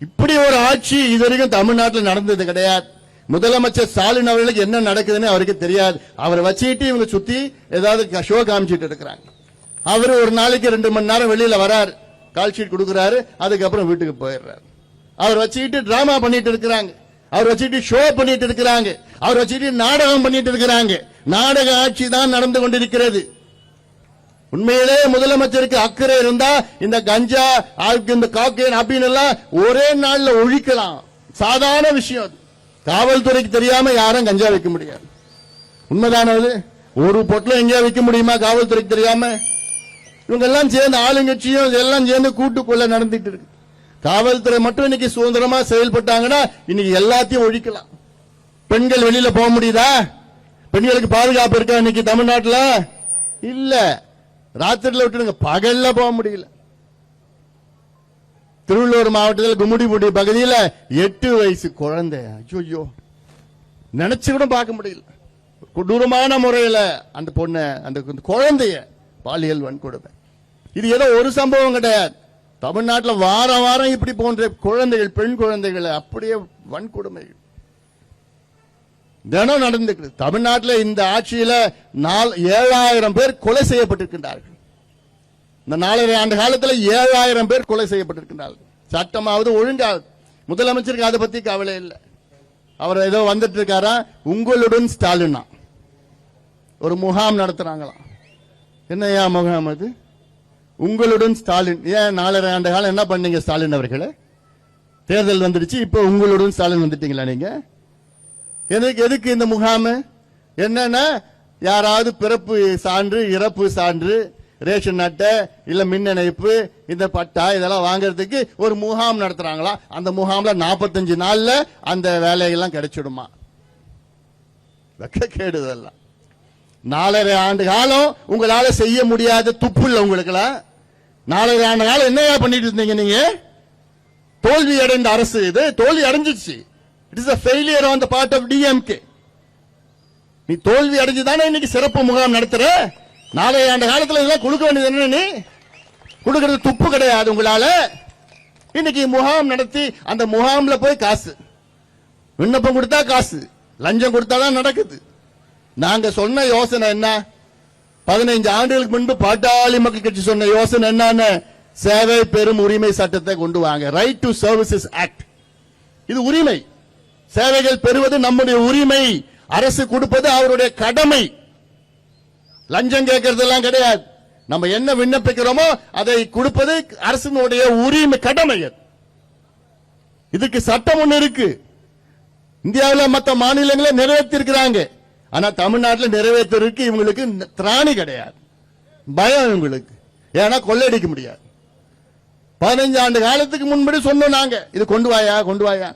இப்படி ஒரு ஆட்சி இது வரைக்கும் தமிழ்நாட்டில் நடந்தது கிடையாது. முதலமைச்சர் ஸ்டாலின் அவர்களுக்கு என்ன நடக்குதுன்னு அவருக்கு தெரியாது. அவரை வச்சுக்கிட்டு இவங்க சுத்தி ஏதாவது ஷோ காமிச்சிட்டு இருக்கிறாங்க. அவர் ஒரு நாளைக்கு ரெண்டு மணி நேரம் வெளியில வராரு. கால் ஷீட் கொடுக்கறாரு. அதுக்கப்புறம் வீட்டுக்கு போயிடுறாரு. அவர் வச்சுக்கிட்டு டிராமா பண்ணிட்டு இருக்கிறாங்க. அவர் வச்சுக்கிட்டு ஷோ பண்ணிட்டு இருக்கிறாங்க. அவர் வச்சுக்கிட்டு நாடகம் பண்ணிட்டு இருக்கிறாங்க. நாடக ஆட்சி தான் நடந்து கொண்டிருக்கிறது. உண்மையிலே முதலமைச்சருக்கு அக்கறை இருந்தா இந்த கஞ்சா இந்த காக்கேன் அப்படின்னு எல்லாம் ஒரே நாள்ல ஒழிக்கலாம். சாதாரண விஷயம் காவல்துறைக்கு தெரியாம யாரும் கஞ்சா வைக்க முடியாது. உண்மைதானது அது? ஒரு பொட்டலம் எங்கேயா வைக்க முடியுமா காவல்துறைக்கு தெரியாம? இவங்க எல்லாம் சேர்ந்து ஆளுங்கட்சியும் எல்லாம் சேர்ந்து கூட்டுக்குள்ள நடந்துட்டு இருக்கு. காவல்துறை மட்டும் இன்னைக்கு சுதந்திரமா செயல்பட்டாங்கன்னா இன்னைக்கு எல்லாத்தையும் ஒழிக்கலாம். பெண்கள் வெளியில போக முடியுதா? பெண்களுக்கு பாதுகாப்பு இருக்கா இன்னைக்கு தமிழ்நாட்டில்? இல்லை. ராத்திரில விட்டுடுங்க. பகல்ல போக முடியல. திருவள்ளூர் மாவட்டத்தில் கும்முடிபுடி பகுதியில் எட்டு வயசு குழந்தை. ஐயோ நினைச்சு கூட பார்க்க முடியல. கொடூரமான முறையில் அந்த பொண்ணை அந்த குழந்தைய பாலியல் வன்கொடுமை. இது ஏதோ ஒரு சம்பவம் கிடையாது. தமிழ்நாட்டில் வாரம் வாரம் இப்படி போன்ற குழந்தைகள் பெண் குழந்தைகளை அப்படியே வன்கொடுமைகள். தினம் நடந்துக்கிறது தமிழ்நாட்டில் இந்த ஆட்சியில நாலு ஏழாயிரம் பேர் கொலை செய்யப்பட்டிருக்கின்றார்கள். இந்த நாலரை ஆண்டு காலத்தில் ஏழாயிரம் பேர் கொலை செய்யப்பட்டிருக்கின்றார்கள். சட்டமாவது ஒழுங்காவது முதலமைச்சருக்கு அதை பத்தி கவலை இல்லை. அவர் ஏதோ வந்துட்டு இருக்காரா? உங்களுடன் ஸ்டாலினா. ஒரு முகாம் நடத்துறாங்களாம் என்னையா முகாம் அது? உங்களுடன் ஸ்டாலின். ஏன் நாலரை ஆண்டு காலம் என்ன பண்ணீங்க ஸ்டாலின் அவர்களே? தேர்தல் வந்துடுச்சு இப்போ உங்களுடன் ஸ்டாலின் வந்துட்டீங்களா நீங்கள் எதுக்கு எதுக்கு இந்த முகாம்? என்னன்னா யாராவது பிறப்பு சான்று இறப்பு சான்று ரேஷன் அட்டை இல்ல மின் இணைப்பு இந்த பட்டா இதெல்லாம் வாங்குறதுக்கு ஒரு முகாம் நடத்துறாங்களா? அந்த முகாம்ல 45 நாள்ல அந்த வேலையெல்லாம் கிடைச்சிடுமா? வெக்க இதெல்லாம். நாலரை ஆண்டு காலம் உங்களால செய்ய முடியாத துப்பு இல்லை உங்களுக்குலாம் நாலரை ஆண்டு காலம் என்னையா பண்ணிட்டு இருந்தீங்க நீங்க? தோல்வி அடைந்த அரசு இது. தோல்வி அடைஞ்சிச்சு it is a failure on the part of DMK நீ தோல்வி அடைஞ்சு தானே இன்னைக்கு சிறப்பு முகாம் நடத்துற? நாளை ஆண்டு காலத்தில் இதெல்லாம் கொடுக்க வேண்டியது என்ன நீ? கொடுக்கறது துப்பு கிடையாது உங்களால. இன்னைக்கு முகாம் நடத்தி அந்த முகாம்ல போய் காசு. விண்ணப்பம் கொடுத்தா காசு. லஞ்சம் கொடுத்தாதான் நடக்குது. நாங்க சொன்ன யோசனை என்ன? பதினைஞ்சு ஆண்டுகளுக்கு முன்பு பாட்டாளி மக்கள் கட்சி சொன்ன யோசனை என்னன்னு? சேவை பெரும் உரிமை சட்டத்தை கொண்டு வாங்க. ரைட் டு சர்வீசஸ் ஆக்ட் இது உரிமை. சேவைகள் பெறுவது நம்முடைய உரிமை. அரசு கொடுப்பது அவருடைய கடமை. லஞ்சம் கேட்கறதெல்லாம் கிடையாது. நம்ம என்ன விண்ணப்பிக்கிறோமோ அதை கொடுப்பது அரசினுடைய உரிமை கடமை இதுக்கு சட்டம் ஒண்ணு இருக்கு. இந்தியாவில் மற்ற மாநிலங்களை நிறைவேற்றிருக்கிறாங்க. ஆனா தமிழ்நாட்டில் நிறைவேற்றுறதுக்கு இவங்களுக்கு திராணி கிடையாது. பயம் இவங்களுக்கு. ஏன்னா கொள்ளையடிக்க முடியாது. பதினஞ்சு ஆண்டு காலத்துக்கு முன்படி சொன்னோம் நாங்க. இது கொண்டு வாயா கொண்டு வாயா.